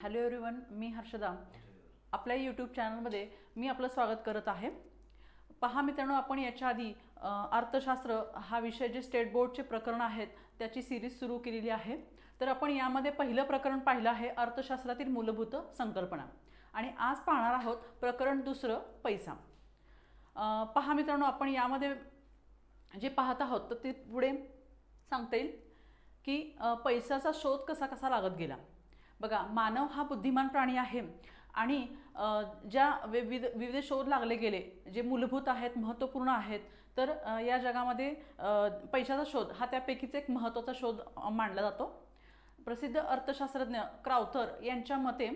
Hello everyone मी हर्षदा. आपल्या YouTube चॅनलमध्ये मी आपलं स्वागत करत आहे. पहा मित्रांनो आपण याच्या आधी अर्थशास्त्र हा विषय जे स्टेट बोर्डचे प्रकरण आहेत त्याची सिरीज सुरू केलेली आहे. तर आपण यामध्ये पहिलं प्रकरण पाहिलं आहे अर्थशास्त्रातील मूलभूत संकल्पना. आणि आज पाहणार आहोत प्रकरण दुसरं पैसा. पहा मित्रांनो आपण यामध्ये जे पाहत आहोत तर ते पुढे सांगता येईल की पैशाचा शोध कसा कसा लागत गेला. बघा मानव हा बुद्धिमान प्राणी आहे. आणि ज्या विविध विविध शोध लागले गेले जे मूलभूत आहेत महत्त्वपूर्ण आहेत तर या जगामध्ये पैशाचा शोध हा त्यापैकीच एक महत्त्वाचा शोध मानला जातो. प्रसिद्ध अर्थशास्त्रज्ञ क्राउथर यांच्या मते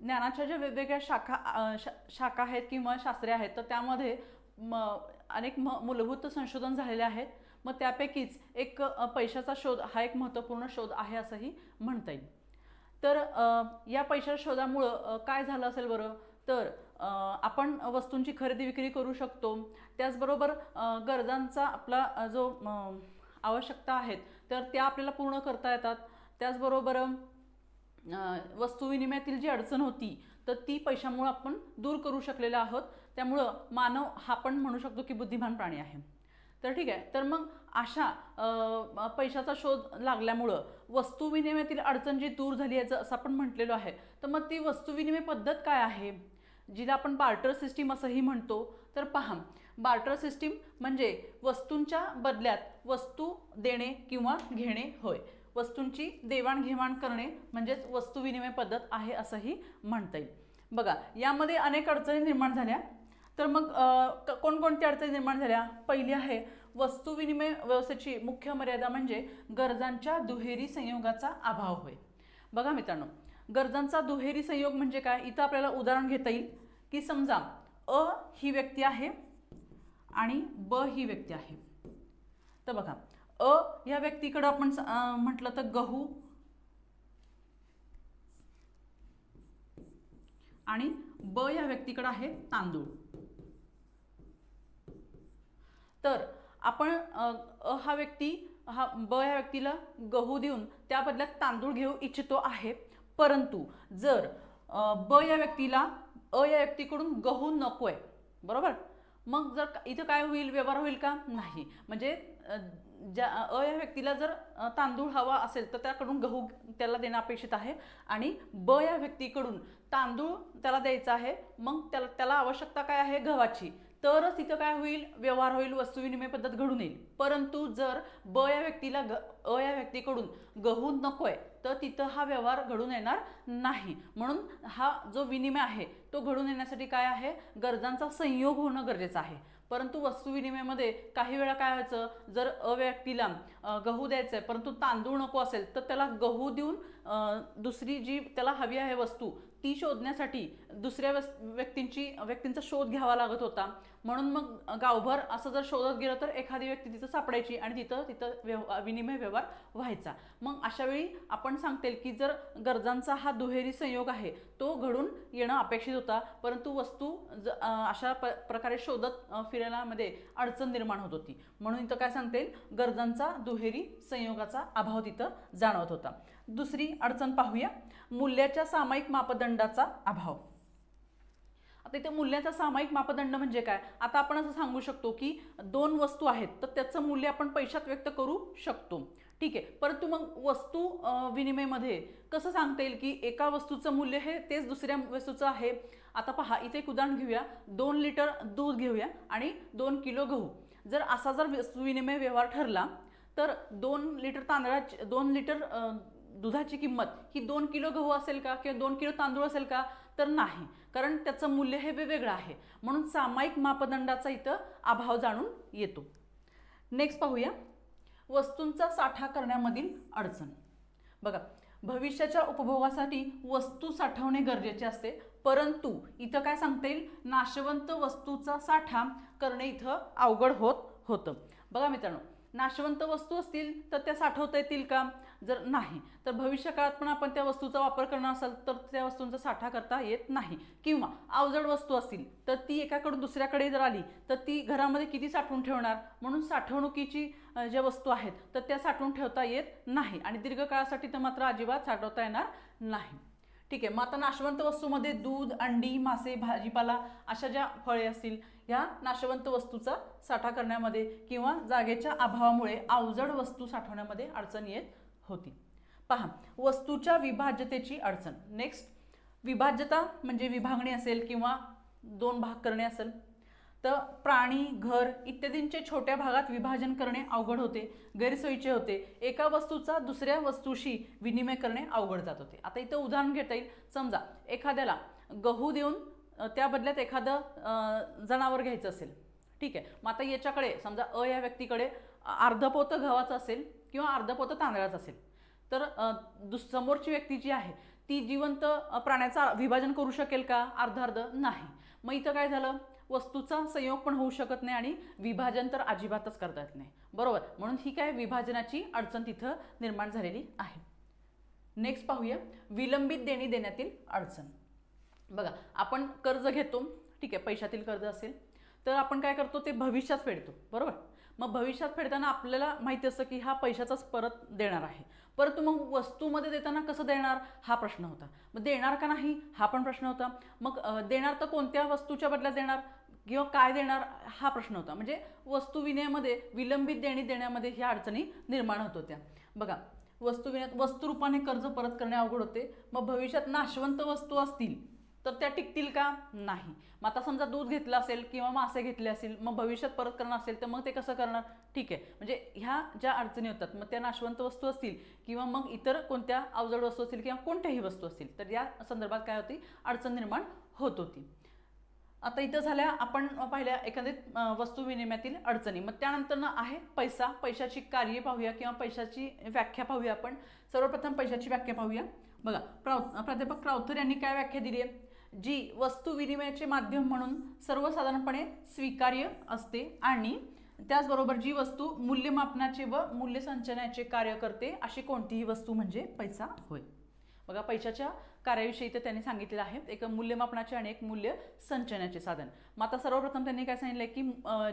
ज्ञानाच्या ज्या वेगवेगळ्या शाखा शा शाखा आहेत किंवा शास्त्रे आहेत तर त्यामध्ये म अनेक म मूलभूत संशोधन झालेले आहेत. मग त्यापैकीच एक पैशाचा शोध हा एक महत्त्वपूर्ण शोध आहे असंही म्हणता येईल. तर या पैशाच्या शोधामुळं काय झालं असेल बरं? तर आपण वस्तूंची खरेदी विक्री करू शकतो. त्याचबरोबर गरजांचा आपला जो आवश्यकता आहेत तर त्या आपल्याला पूर्ण करता येतात. त्याचबरोबर वस्तुविनिमयातील वस्तू विनिमयातील जी अडचण होती तर ती पैशामुळं आपण दूर करू शकलेलो आहोत. त्यामुळं मानव हा पण म्हणू शकतो की बुद्धिमान प्राणी आहे. तर ठीक आहे. तर मग अशा पैशाचा शोध लागल्यामुळं वस्तू विनिमयातील अडचण जी दूर झाली आहे असं आपण म्हटलेलो आहे तर मग ती वस्तू विनिमय पद्धत काय आहे? जिला आपण बार्टर सिस्टीम असंही म्हणतो. तर पहा बार्टर सिस्टीम म्हणजे वस्तूंच्या बदल्यात वस्तू देणे किंवा घेणे होय. वस्तूंची देवाणघेवाण करणे म्हणजेच वस्तू विनिमय पद्धत आहे असंही म्हणता येईल. बघा यामध्ये अनेक अडचणी निर्माण झाल्या. तर मग कोणकोणत्या अडचणी निर्माण झाल्या? पहिली आहे वस्तू विनिमय व्यवस्थेची मुख्य मर्यादा म्हणजे गरजांच्या दुहेरी संयोगाचा अभाव होय. बघा मित्रांनो गरजांचा दुहेरी संयोग म्हणजे काय? इथं आपल्याला उदाहरण घेता येईल की समजा अ ही व्यक्ती आहे आणि ब ही व्यक्ती आहे. तर बघा अ या व्यक्तीकडं आपण म्हटलं तर गहू आणि ब या व्यक्तीकडं आहे तांदूळ. तर आपण अ, हा व्यक्ती हा ब या व्यक्तीला गहू देऊन त्या बदल्यात तांदूळ घेऊ इच्छितो आहे. परंतु जर ब या व्यक्तीला अ या व्यक्तीकडून गहू नको आहे बरोबर? मग जर का- इथं काय होईल? व्यवहार होईल का? नाही. म्हणजे ज्या अ या व्यक्तीला जर तांदूळ हवा असेल तर त्याकडून गहू त्याला देणं अपेक्षित आहे. आणि ब या व्यक्तीकडून तांदूळ त्याला द्यायचा आहे मग त्याला त्याला आवश्यकता काय आहे? गव्हाची. तरच तिथं काय होईल? व्यवहार होईल वस्तू विनिमय पद्धत घडून येईल. परंतु जर ब या व्यक्तीला ग अ या व्यक्तीकडून गहू नको आहे तर तिथं हा व्यवहार घडून येणार नाही. म्हणून हा जो विनिमय आहे तो घडून येण्यासाठी काय आहे? गरजांचा संयोग होणं गरजेचं आहे. परंतु वस्तुविनिमयामध्ये काही वेळा काय व्हायचं? जर अ व्यक्तीला गहू द्यायचं आहे परंतु तांदूळ नको असेल तर त्याला गहू देऊन दुसरी जी त्याला हवी आहे वस्तू ती शोधण्यासाठी दुसऱ्या वस् व्यक्तींची व्यक्तींचा शोध घ्यावा लागत होता. म्हणून मग गावभर असं जर शोधत गेलं तर एखादी व्यक्ती तिथं सापडायची आणि तिथं तिथं व्यव विनिमय व्यवहार व्हायचा. मग अशावेळी आपण सांगतील की जर गरजांचा हा दुहेरी संयोग आहे तो घडून येणं अपेक्षित होता. परंतु वस्तू ज अशा प प्रकारे शोधत फिरायलामध्ये फिरण्यामध्ये अडचण निर्माण होत होती. म्हणून इथं काय सांगता येईल गरजांचा दुहेरी संयोगाचा अभाव तिथं जाणवत होता. दुसरी अडचण पाहूया. मूल्याच्या सामायिक मापदंडाचा अभाव. आता इथे मूल्याचा सामायिक मापदंड म्हणजे काय? आता आपण असं सांगू शकतो की दोन वस्तू आहेत तर त्याचं मूल्य आपण पैशात व्यक्त करू शकतो. ठीक आहे परंतु मग वस्तू विनिमयमध्ये कसं सांगता येईल की एका वस्तूचं मूल्य हे तेच दुसऱ्या वस्तूचं आहे? आता पहा इथे एक उदाहरण घेऊया. दोन लिटर दूध घेऊया आणि दोन किलो गहू. जर असा जर वस्तू विनिमय व्यवहार ठरला तर दोन लिटर तांदळाची दोन लिटर दुधाची किंमत ही दोन किलो गहू असेल का किंवा दोन किलो तांदूळ असेल का तर नाही. कारण त्याचं मूल्य हे वेगवेगळं आहे. म्हणून सामायिक मापदंडाचा इथं अभाव जाणून येतो. नेक्स्ट पाहूया. वस्तूंचा साठा करण्यामधील अडचण. बघा भविष्याच्या उपभोगासाठी वस्तू साठवणे गरजेचे असते. परंतु इथं काय सांगता येईल? नाशवंत वस्तूचा साठा करणे इथं अवघड होत होतं. बघा मित्रांनो नाशवंत वस्तू असतील तर त्या साठवता येतील का? जर नाही तर भविष्यकाळात पण आपण त्या वस्तूचा वापर करणार असाल तर त्या वस्तूंचा साठा करता येत नाही. किंवा अवजड वस्तू असतील तर ती एकाकडून दुसऱ्याकडे जर आली तर ती घरामध्ये किती साठवून ठेवणार? म्हणून साठवणुकीची ज्या वस्तू आहेत तर त्या साठवून ठेवता येत नाही आणि दीर्घकाळासाठी तर मात्र अजिबात साठवता येणार नाही. ठीक आहे मग आता नाशवंत वस्तूमध्ये दूध अंडी मासे भाजीपाला अशा ज्या फळे असतील ह्या नाशवंत वस्तूचा साठा करण्यामध्ये किंवा जागेच्या अभावामुळे अवजड वस्तू साठवण्यामध्ये अडचण येत होती. पहा वस्तूच्या विभाज्यतेची अडचण. नेक्स्ट विभाज्यता म्हणजे विभागणी असेल किंवा दोन भाग करणे असेल तर प्राणी घर इत्यादींचे छोट्या भागात विभाजन करणे अवघड होते गैरसोयीचे होते. एका वस्तूचा दुसऱ्या वस्तूशी विनिमय करणे अवघड जात होते. आता इथं उदाहरण घेता येईल. समजा एखाद्याला गहू देऊन त्या बदल्यात एखादं जनावर घ्यायचं असेल. ठीक आहे. मग आता याच्याकडे समजा अ या व्यक्तीकडे अर्धपोतं गव्हाचं असेल किंवा अर्ध पोतं तांदळाचं असेल. तर दुस समोरची व्यक्ती जी आहे ती जिवंत प्राण्याचा विभाजन करू शकेल का? अर्ध अर्ध नाही. मग इथं काय झालं? वस्तूचा संयोग पण होऊ शकत नाही आणि विभाजन तर अजिबातच करता येत नाही. बरोबर? म्हणून ही काय विभाजनाची अडचण तिथं निर्माण झालेली आहे. नेक्स्ट पाहूया. विलंबित देणी देण्यातील अडचण. बघा आपण कर्ज घेतो. ठीक आहे पैशातील कर्ज असेल. तर आपण काय करतो? ते भविष्यात फेडतो. बरोबर? मग भविष्यात फेडताना आपल्याला माहिती असतं की हा पैशाचाच परत देणार आहे. परंतु मग वस्तूमध्ये देताना कसं देणार? हा प्रश्न होता. मग देणार का नाही? हा पण प्रश्न होता. मग देणार तर कोणत्या वस्तूच्या बदल्यात देणार? किंवा काय देणार? हा प्रश्न होता. म्हणजे वस्तू विनयामध्ये विलंबित देणी देण्यामध्ये ह्या अडचणी निर्माण होत होत्या. बघा वस्तू विनयात वस्तुरूपाने कर्ज परत करणे अवघड होते. मग भविष्यात नाशवंत वस्तू असतील तर त्या टिकतील का? नाही. मग आता समजा दूध घेतलं असेल किंवा मासे घेतले असेल मग भविष्यात परत करणार असेल तर मग ते कसं करणार? ठीक आहे. म्हणजे ह्या ज्या अडचणी होतात मग त्या नाशवंत वस्तू असतील किंवा मग इतर कोणत्या अवजड वस्तू असतील किंवा कोणत्याही वस्तू असतील तर या संदर्भात काय होती? अडचण निर्माण होत होती. आता इथं झाल्या आपण पाहिल्या एखाद्या वस्तू विनिमयातील अडचणी. मग त्यानंतर ना आहे पैसा. पैशाची कार्ये पाहूया किंवा पैशाची व्याख्या पाहूया आपण. सर्वप्रथम पैशाची व्याख्या पाहूया. बघा प्राव प्राध्यापक क्रावथर यांनी काय व्याख्या दिली आहे? जी वस्तू विनिमयाचे माध्यम म्हणून सर्वसाधारणपणे स्वीकार्य असते आणि त्याचबरोबर जी वस्तू मूल्यमापनाचे व मूल्य संचनाचे कार्य करते अशी कोणतीही वस्तू म्हणजे पैसा होय. बघा पैशाच्या कार्याविषयी तर त्यांनी सांगितलेलं आहे. एक मूल्यमापनाचे आणि एक मूल्य संचनाचे साधन. मग आता सर्वप्रथम त्यांनी काय सांगितलं की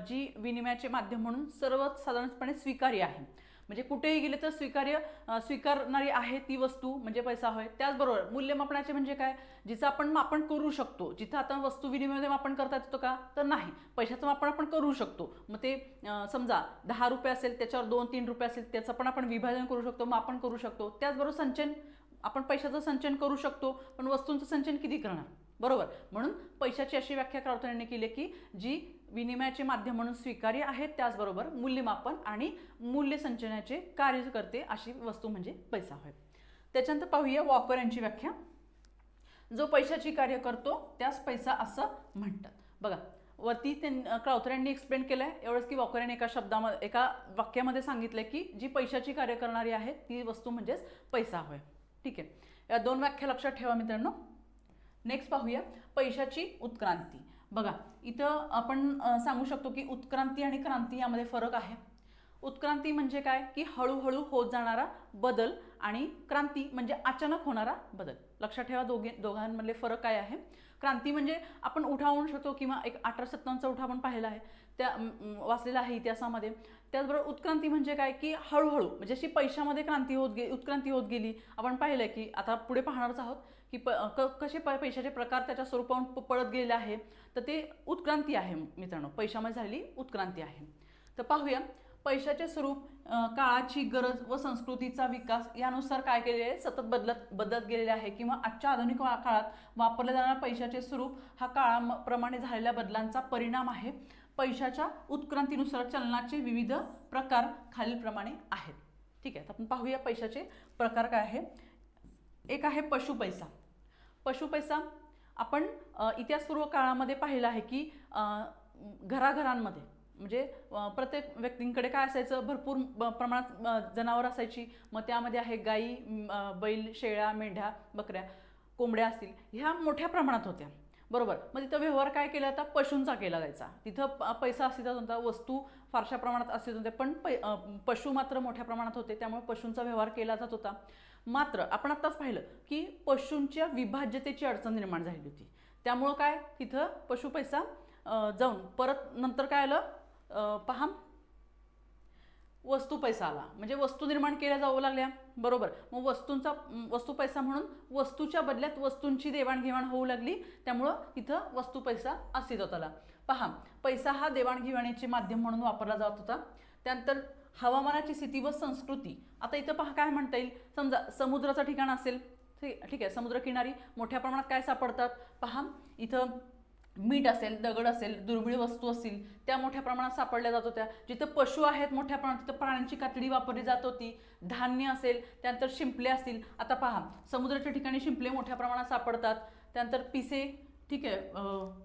जी विनिमयाचे माध्यम म्हणून सर्वसाधारणपणे स्वीकार्य आहे. म्हणजे कुठेही गेले तर स्वीकार्य स्वीकारणारी आहे ती वस्तू म्हणजे पैसा होय. त्याचबरोबर मूल्यमापनाचे म्हणजे काय? जिचं आपण मापन करू शकतो जिथं आता वस्तू विनिमय मापन करता येतो का? तर नाही. पैशाचं मापन आपण करू शकतो. मग ते समजा दहा रुपये असेल त्याच्यावर दोन तीन रुपये असेल त्याचं पण आपण विभाजन करू शकतो मापन करू शकतो. त्याचबरोबर संचन आपण पैशाचं संचन करू शकतो पण वस्तूंचं संचन किती करणार? बरोबर. म्हणून पैशाची अशी व्याख्या क्रावथर यांनी केली की जी विनिमयाचे माध्यम म्हणून स्वीकार्य आहेत त्याचबरोबर मूल्यमापन आणि मूल्य संचनाचे कार्य करते अशी वस्तू म्हणजे पैसा होय. त्याच्यानंतर पाहूया वॉकर यांची व्याख्या. जो पैशाची कार्य करतो त्यास पैसा असं म्हणतात. बघा वरती त्यां क्रावथर यांनी एक्सप्लेन केलं आहे एवढंच की वॉकर यांनी एका शब्दामध्ये एका वाक्यामध्ये सांगितलं की जी पैशाची कार्य करणारी आहे ती वस्तू म्हणजेच पैसा होय. ठीक आहे. या दोन व्याख्या लक्षात ठेवा मित्रांनो. नेक्स्ट पाहूया पैशाची उत्क्रांती. बघा इथं आपण सांगू शकतो की उत्क्रांती आणि क्रांती यामध्ये फरक आहे. उत्क्रांती म्हणजे काय? की हळूहळू होत जाणारा बदल आणि क्रांती म्हणजे अचानक होणारा बदल. लक्षात ठेवा दोघे दोघांमधले फरक काय आहे. क्रांती म्हणजे आपण उठाव म्हणू शकतो किंवा एक अठरा सत्तावन्नचा उठाव आपण पाहिला आहे. त्या वाचलेला आहे इतिहासामध्ये. त्याचबरोबर उत्क्रांती म्हणजे काय? की हळूहळू म्हणजे अशी पैशामध्ये क्रांती होत गे उत्क्रांती होत गेली. आपण पाहिलं की आता पुढे पाहणारच आहोत. की प क कसे प पैशाचे प्रकार त्याच्या स्वरूपावर प- पडत गेलेले आहे तर ते उत्क्रांती आहे मित्रांनो. पैशामध्ये झालेली उत्क्रांती आहे. तर पाहूया पैशाचे स्वरूप काळाची गरज व संस्कृतीचा विकास यानुसार काय केलेले आहे? सतत बदलत बदलत गेलेले आहे किंवा आजच्या आधुनिक काळात वापरल्या जाणाऱ्या पैशाचे स्वरूप हा काळाप्रमाणे झालेल्या बदलांचा परिणाम आहे. पैशाच्या उत्क्रांतीनुसार चलनाचे विविध प्रकार खालीलप्रमाणे आहेत. ठीक आहे तर आपण पाहूया पैशाचे प्रकार काय आहे. एक आहे पशुपैसा. पशुपैसा आपण इतिहासपूर्व काळामध्ये पाहिलं आहे की घराघरांमध्ये म्हणजे प्रत्येक व्यक्तींकडे काय असायचं? भरपूर प्रमाणात जनावर असायची. मग त्यामध्ये आहे गाई बैल शेळ्या मेंढ्या बकऱ्या कोंबड्या असतील. ह्या मोठ्या प्रमाणात होत्या. बरोबर? मग तिथं व्यवहार काय केला जाता? पशूंचा केला जायचा. तिथं पैसा अस्तित्वात होता वस्तू फारशा प्रमाणात अस्तित्वात होत्या पण पै पशु मात्र मोठ्या प्रमाणात होते. त्यामुळे पशूंचा व्यवहार केला जात होता. मात्र आपण आत्ताच पाहिलं की पशूंच्या विभाज्यतेची अडचण निर्माण झालेली होती. त्यामुळं काय? तिथं पशु पैसा जाऊन परत नंतर काय आलं? पहा. वस्तू पैसा आला. म्हणजे वस्तू निर्माण केल्या जाऊ लागल्या. बरोबर. मग वस्तूंचा वस्तू पैसा म्हणून वस्तूच्या बदल्यात वस्तूंची देवाणघेवाण होऊ लागली. त्यामुळं इथं वस्तू पैसा अस्तित्वात आला. पहा. पैसा हा देवाणघेवाणीचे माध्यम म्हणून वापरला जात होता. त्यानंतर हवामानाची स्थिती व संस्कृती. आता इथं पहा काय म्हणता येईल. समजा समुद्राचं ठिकाण असेल ठीक ठीक आहे समुद्रकिनारी मोठ्या प्रमाणात काय सापडतात? पहा इथं मीठ असेल दगड असेल दुर्मिळ वस्तू असतील त्या मोठ्या प्रमाणात सापडल्या जात होत्या. जिथं पशु आहेत मोठ्या प्रमाणात तिथं प्राण्यांची कातडी वापरली जात होती. धान्य असेल त्यानंतर शिंपले असतील. आता पहा समुद्राच्या ठिकाणी शिंपले मोठ्या प्रमाणात सापडतात. त्यानंतर पिसे ठीक आहे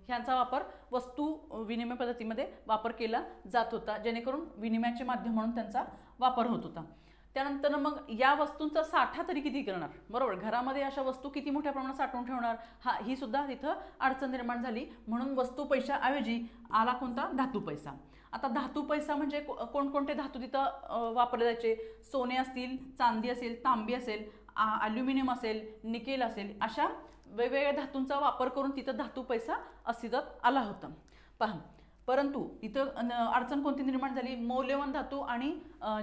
ह्यांचा वापर वस्तू विनिमय पद्धतीमध्ये वापर केला जात होता जेणेकरून विनिमयाचे माध्यम म्हणून त्यांचा वापर होत होता. त्यानंतर मग या वस्तूंचा साठा तरी किती करणार? बरोबर घरामध्ये अशा वस्तू किती मोठ्या प्रमाणात साठवून ठेवणार? हा ही सुद्धा तिथं अडचण निर्माण झाली. म्हणून वस्तू पैशाऐवजी आला कोणता? धातू पैसा. आता धातू पैसा म्हणजे को- कोणकोणते धातू तिथं वापरले जायचे? सोने असतील चांदी असेल तांबी असेल ॲल्युमिनियम असेल निकेल असेल अशा वेगवेगळ्या धातूंचा वापर करून तिथं धातू पैसा अस्तित्वात आला होता. पहा परंतु इथं अडचण कोणती निर्माण झाली? मौल्यवान धातू आणि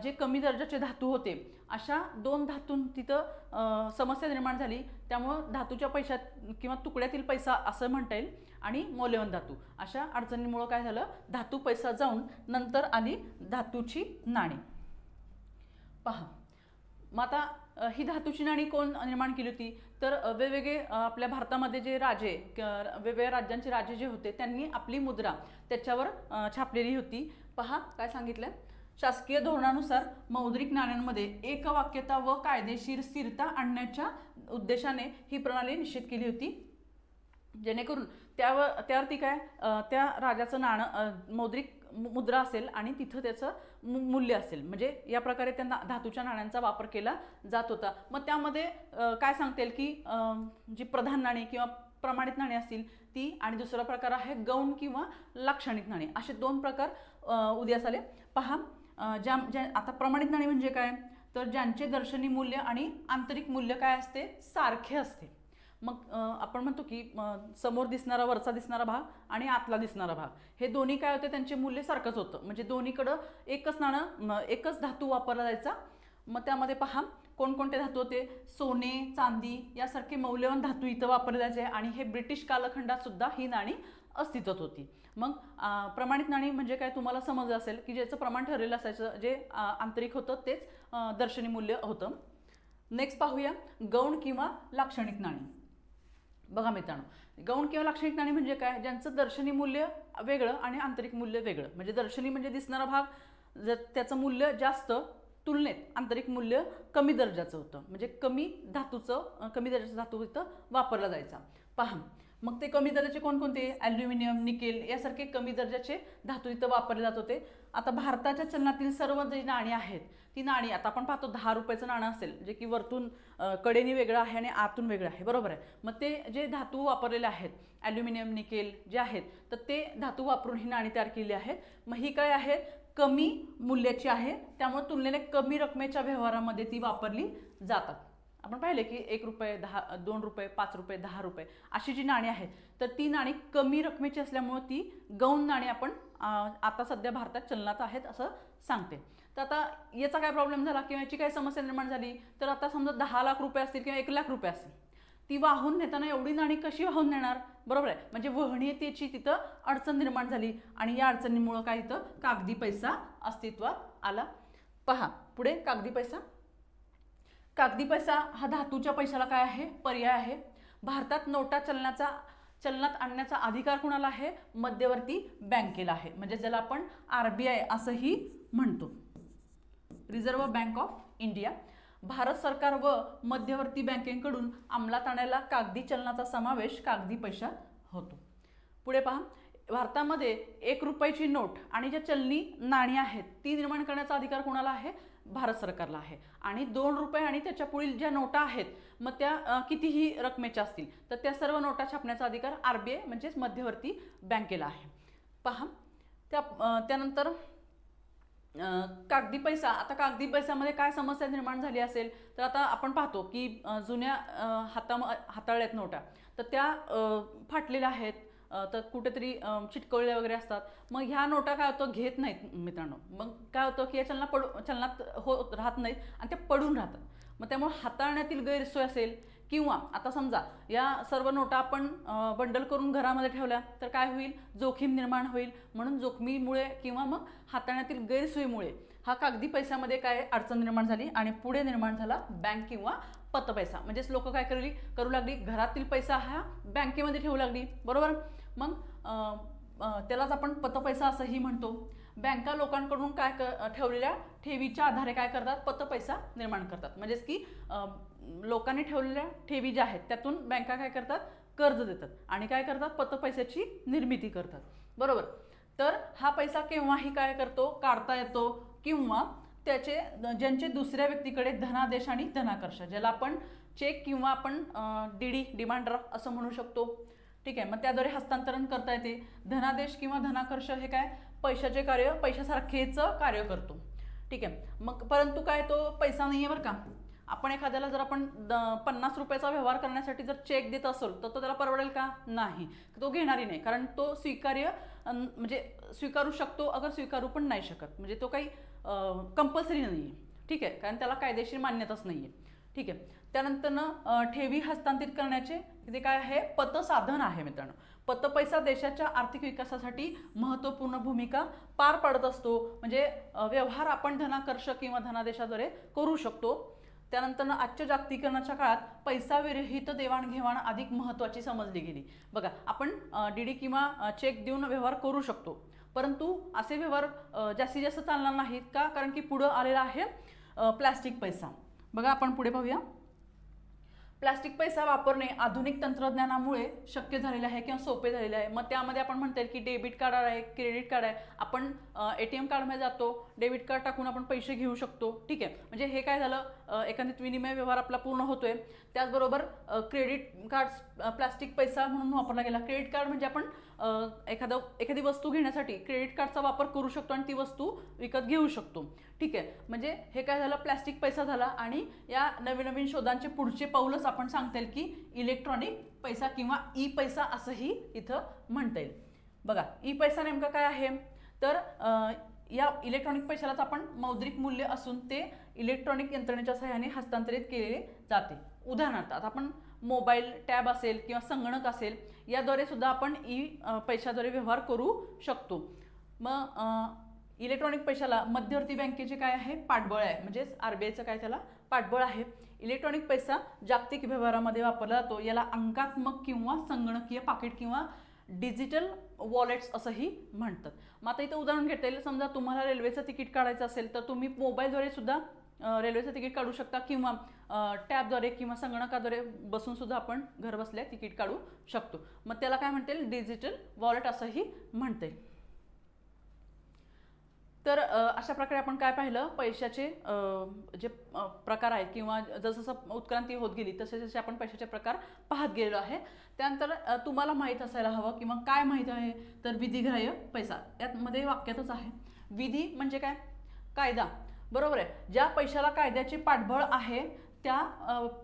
जे कमी दर्जाचे धातू होते अशा दोन धातूं तिथं समस्या निर्माण झाली. त्यामुळं धातूच्या पैशात किंवा तुकड्यातील पैसा असं म्हणता येईल आणि मौल्यवान धातू. अशा अडचणीमुळं काय झालं? धातू पैसा जाऊन नंतर आली धातूची नाणी. पहा मग आता ही धातूची नाणी कोण निर्माण केली होती? तर वेगवेगळे आपल्या भारतामध्ये जे राजे क- वेगवेगळ्या राज्यांचे राजे जे होते त्यांनी आपली मुद्रा त्याच्यावर छापलेली होती. पहा काय सांगितलं शासकीय धोरणानुसार मौद्रिक नाण्यांमध्ये एकवाक्यता व कायदेशीर स्थिरता आणण्याच्या उद्देशाने ही प्रणाली निश्चित केली होती. जेणेकरून त्यावर त्यावरती काय त्या राजाचं नाणं मौद्रिक मुद्रा असेल आणि तिथं त्याचं मूल्य असेल. म्हणजे या प्रकारे त्यांना धातूच्या नाण्यांचा वापर केला जात होता. मग त्यामध्ये काय सांगता येईल की जी प्रधान नाणी किंवा प्रमाणित नाणी असतील ती आणि दुसरा प्रकार आहे गौण किंवा लाक्षणिक नाणी. असे दोन प्रकार उद्यास आले पहा ज्या ज्या आता प्रमाणित नाणी म्हणजे काय? तर ज्यांचे दर्शनी मूल्य आणि आंतरिक मूल्य काय असते? सारखे असते. मग आपण म्हणतो की समोर दिसणारा वरचा दिसणारा भाग आणि आतला दिसणारा भाग. हे दोन्ही काय होते? त्यांचे मूल्य सारखंच होतं. म्हणजे दोन्हीकडं एकच नाणं एकच धातू वापरला जायचा. मग त्यामध्ये पहा कोणकोणते धातू होते? सोने चांदी यासारखे मौल्यवान धातू इथं वापरले जायचे आणि हे ब्रिटिश कालखंडात सुद्धा ही नाणी अस्तित्वात होती. मग प्रमाणित नाणी म्हणजे काय तुम्हाला समजलं असेल की ज्याचं प्रमाण ठरलेलं असायचं जे आंतरिक होतं तेच दर्शनी मूल्य होतं. नेक्स्ट पाहूया गौण किंवा लाक्षणिक नाणी. बघा मित्रांनो गौण किंवा लाक्षणिक नाणी म्हणजे काय? ज्यांचं दर्शनी मूल्य वेगळं आणि आंतरिक मूल्य वेगळं. म्हणजे दर्शनी म्हणजे दिसणारा भाग जर त्याचं मूल्य जास्त तुलनेत आंतरिक मूल्य कमी दर्जाचं होतं. म्हणजे कमी धातूचं कमी दर्जाचं धातू इथं वापरला जायचा. पहा मग ते कमी दर्जाचे कोणकोणते? ॲल्युमिनियम निकेल यासारखे कमी दर्जाचे धातू इथं वापरले जात होते. आता भारताच्या चलनातील सर्व जे नाणी आहेत ती नाणी आता आपण पाहतो दहा रुपयाचं नाणं असेल जे की वरतून कडेने वेगळं आहे आणि आतून वेगळं आहे बरोबर आहे? मग ते जे धातू वापरलेले आहेत ॲल्युमिनियम निकेल जे आहेत तर ते धातू वापरून ही नाणी तयार केली आहेत. मग ही काय आहे? कमी मूल्याची आहे त्यामुळे तुलनेने कमी रकमेच्या व्यवहारामध्ये ती वापरली जातात. आपण पाहिले की एक रुपये दहा दोन रुपये पाच रुपये दहा रुपये अशी जी नाणी आहेत तर ती नाणी कमी रकमेची असल्यामुळे ती गौण नाणी आपण आता सध्या भारतात चलनात आहेत असं सांगते. तर आता याचा काय प्रॉब्लेम झाला किंवा याची काय समस्या निर्माण झाली? तर आता समजा दहा लाख रुपये असतील किंवा एक लाख रुपये असतील ती वाहून नेताना एवढी नाणी कशी वाहून नेणार? बरोबर आहे? म्हणजे वहनीयतेची तिथं अडचण निर्माण झाली आणि या अडचणीमुळं काय इथं कागदी पैसा अस्तित्वात आला. पहा पुढे कागदी पैसा. कागदी पैसा हा धातूच्या पैशाला काय आहे? पर्याय आहे. भारतात नोटा चलनाचा चलनात आणण्याचा अधिकार कुणाला आहे? मध्यवर्ती बँकेला आहे. म्हणजे ज्याला आपण आर बी आय असंही म्हणतो. Reserve Bank of India Bharat सरकार व मध्यवर्ती बँकेकडून अंमलात आणायला कागदी चलनाचा समावेश कागदी पैशात होतो. पुढे पहा. भारतामध्ये एक रुपयाची नोट आणि ज्या चलनी नाणी आहेत ती निर्माण करण्याचा अधिकार कोणाला आहे? भारत सरकारला आहे. आणि दोन रुपये आणि त्याच्या पुढील ज्या नोटा आहेत मग त्या कितीही रकमेच्या असतील तर त्या सर्व नोटा छापण्याचा अधिकार आर बी आय म्हणजेच मध्यवर्ती बँकेला आहे. पहा. त्या त्यानंतर कागदी पैसा. आता कागदी पैशामध्ये काय समस्या निर्माण झाली असेल तर आता आपण पाहतो की जुन्या अं, हाता हाताळल्यात नोटा. तर त्या फाटलेल्या आहेत. तर कुठेतरी चिटकवल्या चिटकवलेल्या वगैरे असतात. मग ह्या नोटा काय होतं? घेत नाहीत मित्रांनो. मग काय होतं की या चलना पडू चलनात हो राहत नाहीत आणि त्या पडून राहतात. मग त्यामुळे हाताळण्यातील गैरसोय असेल किंवा आता समजा या सर्व नोटा आपण बंडल करून घरामध्ये ठेवल्या तर काय होईल? जोखीम निर्माण होईल. म्हणून जोखमीमुळे किंवा मग हाताळण्यातील गैरसोयीमुळे हा कागदी पैशामध्ये काय अडचण निर्माण झाली आणि पुढे निर्माण झाला बँक किंवा पतपैसा. म्हणजेच लोक काय करली? करू लागली. घरातील पैसा हा बँकेमध्ये ठेवू लागली. बरोबर? मग त्यालाच आपण पतपैसा असंही म्हणतो. बँका लोकांकडून काय क ठेवलेल्या ठेवीच्या आधारे काय करतात? पत पैसा निर्माण करतात. म्हणजेच की लोकांनी ठेवलेल्या ठेवी ज्या आहेत त्यातून बँका काय करतात? कर्ज देतात आणि काय करतात? पत पैशाची निर्मिती करतात. बरोबर? तर हा पैसा केव्हाही काय करतो? काढता येतो किंवा त्याचे ज्यांचे दुसऱ्या व्यक्तीकडे धनादेश आणि धनाकर्ष ज्याला आपण चेक किंवा आपण डी डी डिमांड ड्राफ्ट असं म्हणू शकतो. ठीक आहे मग त्याद्वारे हस्तांतरण करता येते. धनादेश किंवा धनाकर्ष हे काय? पैशाचे कार्य पैशासारखेच कार्य करतो. ठीक आहे? मग परंतु काय तो पैसा नाही आहे बरं का? आपण एखाद्याला जर आपण द- पन्नास रुपयाचा व्यवहार करण्यासाठी जर चेक देत असेल तर तो त्याला परवडेल का? नाही. तो घेणारी नाही कारण तो स्वीकार्य म्हणजे स्वीकारू शकतो अगर स्वीकारू पण नाही शकत. म्हणजे तो काही कंपल्सरी नाही आहे ठीक आहे? कारण त्याला कायदेशीर मान्यताच नाही आहे ठीक आहे? त्यानंतरनं ठेवी हस्तांतरित करण्याचे ते काय आहे? पतसाधन आहे मित्रांनो. पतपैसा देशाच्या आर्थिक विकासासाठी महत्त्वपूर्ण भूमिका पार पाडत असतो. म्हणजे व्यवहार आपण धनाकर्ष किंवा धनादेशाद्वारे करू शकतो. त्यानंतर आजच्या जागतिकीकरणाच्या काळात पैसा विरहित देवाणघेवाण अधिक महत्त्वाची समजली गेली. बघा आपण डी डी किंवा चेक देऊन व्यवहार करू शकतो. परंतु असे व्यवहार जास्तीत जास्त चालणार नाहीत का? कारण की पुढं आलेला आहे प्लॅस्टिक पैसा. बघा आपण पुढे पाहूया. प्लास्टिक पैसा वापरणे आधुनिक तंत्रज्ञानामुळे शक्य झालेले आहे किंवा सोपे झालेले आहे. मग त्यामध्ये आपण म्हणता येईल की डेबिट कार्ड आहे क्रेडिट कार्ड आहे. आपण ए टी एम कार्डमध्ये जातो डेबिट कार्ड टाकून आपण पैसे घेऊ शकतो. ठीक आहे? म्हणजे हे काय झालं? अ, विनिमय व्यवहार आपला पूर्ण होतोय. त्याचबरोबर क्रेडिट कार्ड प्लास्टिक पैसा म्हणून वापरला गेला. क्रेडिट कार्ड म्हणजे आपण एखादं एखादी वस्तू घेण्यासाठी क्रेडिट कार्डचा वापर करू शकतो आणि ती वस्तू विकत घेऊ शकतो. ठीक आहे? म्हणजे हे काय झालं? प्लॅस्टिक पैसा झाला आणि या नवीन नवीन शोधांचे पुढचे पाऊलच आपण सांगता येईल की इलेक्ट्रॉनिक पैसा किंवा ई पैसा असंही इथं म्हणता येईल. बघा ई पैसा नेमका काय आहे? तर या इलेक्ट्रॉनिक पैशालाच आपण मौद्रिक मूल्य असून ते इलेक्ट्रॉनिक यंत्रणेच्या सहाय्याने हस्तांतरित केले जाते. उदाहरणार्थ आता आपण मोबाईल टॅब असेल किंवा संगणक असेल याद्वारे सुद्धा आपण ई पैशाद्वारे व्यवहार करू शकतो. मग इलेक्ट्रॉनिक पैशाला मध्यवर्ती बँकेचे काय आहे? पाठबळ आहे. म्हणजेच आर बी आयचं काय त्याला? पाठबळ आहे. इलेक्ट्रॉनिक पैसा जागतिक व्यवहारामध्ये वापरला जातो. याला अंकात्मक किंवा संगणकीय पाकिट किंवा डिजिटल वॉलेट्स असंही म्हणतात. मग आता इथं उदाहरण घेता येईल. समजा तुम्हाला रेल्वेचं तिकीट काढायचं असेल तर तुम्ही मोबाईलद्वारे सुद्धा रेल्वेचं तिकीट काढू शकता किंवा टॅबद्वारे किंवा संगणकाद्वारे बसून सुद्धा आपण घरबसल्या तिकीट काढू शकतो. मग त्याला काय म्हणता येईल? डिजिटल वॉलेट असंही म्हणता येईल. तर अशा प्रकारे आपण काय पाहिलं? पैशाचे जे प्रकार आहेत किंवा जसजसं उत्क्रांती होत गेली तसे जसे आपण पैशाचे प्रकार पाहत गेलेलो आहे. त्यानंतर तुम्हाला माहीत असायला हवं किंवा काय माहीत आहे? तर विधिग्राह्य पैसा यामध्ये वाक्यातच आहे. विधी म्हणजे काय? कायदा. बरोबर आहे. ज्या पैशाला कायद्याचे पाठबळ आहे त्या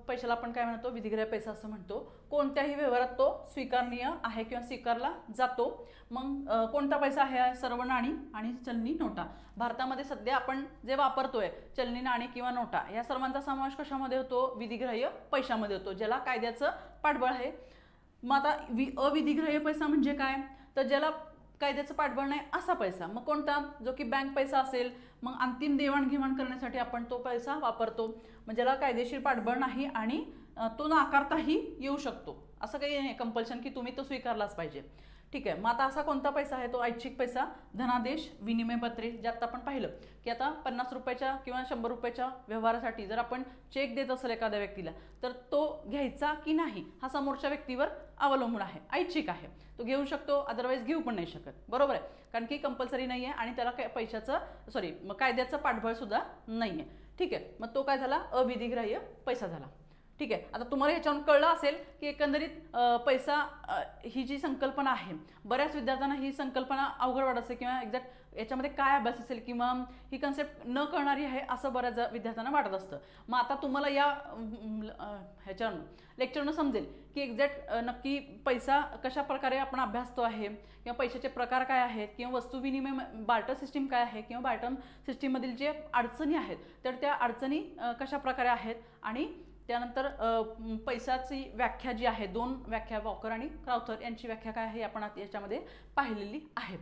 पैशाला आपण काय म्हणतो विधिग्राह्य पैसा असं म्हणतो. कोणत्याही व्यवहारात तो स्वीकारनीय आहे किंवा स्वीकारला जातो. मग कोणता पैसा आहे सर्व नाणी आणि चलनी नोटा. भारतामध्ये सध्या आपण जे वापरतोय चलनी नाणी किंवा नोटा या सर्वांचा समावेश कशामध्ये होतो? विधिग्राह्य पैशामध्ये होतो ज्याला कायद्याचं पाठबळ आहे. मग आता वि अविधिग्राह्य पैसा म्हणजे काय? तर ज्याला कायद्याचं पाठबळ नाही असा पैसा. मग कोणता? जो की बँक पैसा असेल मग अंतिम देवाणघेवाण करण्यासाठी आपण तो पैसा वापरतो. म्हणजे ज्याला कायदेशीर पाठबळ नाही आणि तो नाकारताही येऊ शकतो. असं काही नाही कंपल्शन की तुम्ही तो स्वीकारलाच पाहिजे. ठीक आहे मग आता असा कोणता पैसा आहे? तो ऐच्छिक पैसा धनादेश विनिमय पत्रे आता आपण पाहिलं की आता पन्नास रुपयाच्या किंवा शंभर रुपयाच्या व्यवहारासाठी जर आपण चेक देत असेल एखाद्या व्यक्तीला तर तो घ्यायचा की नाही हा समोरच्या व्यक्तीवर अवलंबून आहे ऐच्छिक आहे. तो घेऊ शकतो अदरवाईज घेऊ पण नाही शकत. बरोबर आहे? कारण की कंपल्सरी नाही आहे आणि त्याला काय पैशाचं सॉरी कायद्याचं पाठबळ सुद्धा नाही आहे ठीक आहे मग तो काय झाला? अविधिग्राह्य पैसा झाला. ठीक आहे. आता तुम्हाला ह्याच्यावरून कळलं असेल की एकंदरीत पैसा ही जी संकल्पना आहे बऱ्याच विद्यार्थ्यांना ही संकल्पना अवघड वाटत असेल किंवा एक्झॅक्ट याच्यामध्ये काय अभ्यास असेल किंवा ही कन्सेप्ट न कळणारी आहे असं बऱ्याच विद्यार्थ्यांना वाटत असतं. मग आता तुम्हाला या ह्याच्यावरनं ह्याच्यावरून लेक्चरनं समजेल की एक्झॅक्ट नक्की पैसा कशा प्रकारे आपण अभ्यासतो आहे किंवा पैशाचे प्रकार काय आहेत किंवा वस्तू विनिमय बार्टर सिस्टीम काय आहे किंवा बार्टर सिस्टीममधील जे अडचणी आहेत तर त्या अडचणी कशा प्रकारे आहेत आणि त्यानंतर पैशाची व्याख्या जी आहे दोन व्याख्या वॉकर आणि क्राउथर यांची व्याख्या काय आहे आपण याच्यामध्ये पाहिलेली आहे.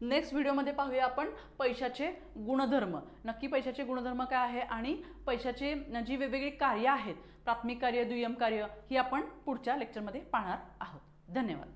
नेक्स्ट व्हिडिओमध्ये पाहूया आपण पैशाचे गुणधर्म. नक्की पैशाचे गुणधर्म काय आहे आणि पैशाचे जी वेगवेगळी कार्य आहेत प्राथमिक कार्य दुय्यम कार्य ही आपण पुढच्या लेक्चरमध्ये पाहणार आहोत. धन्यवाद.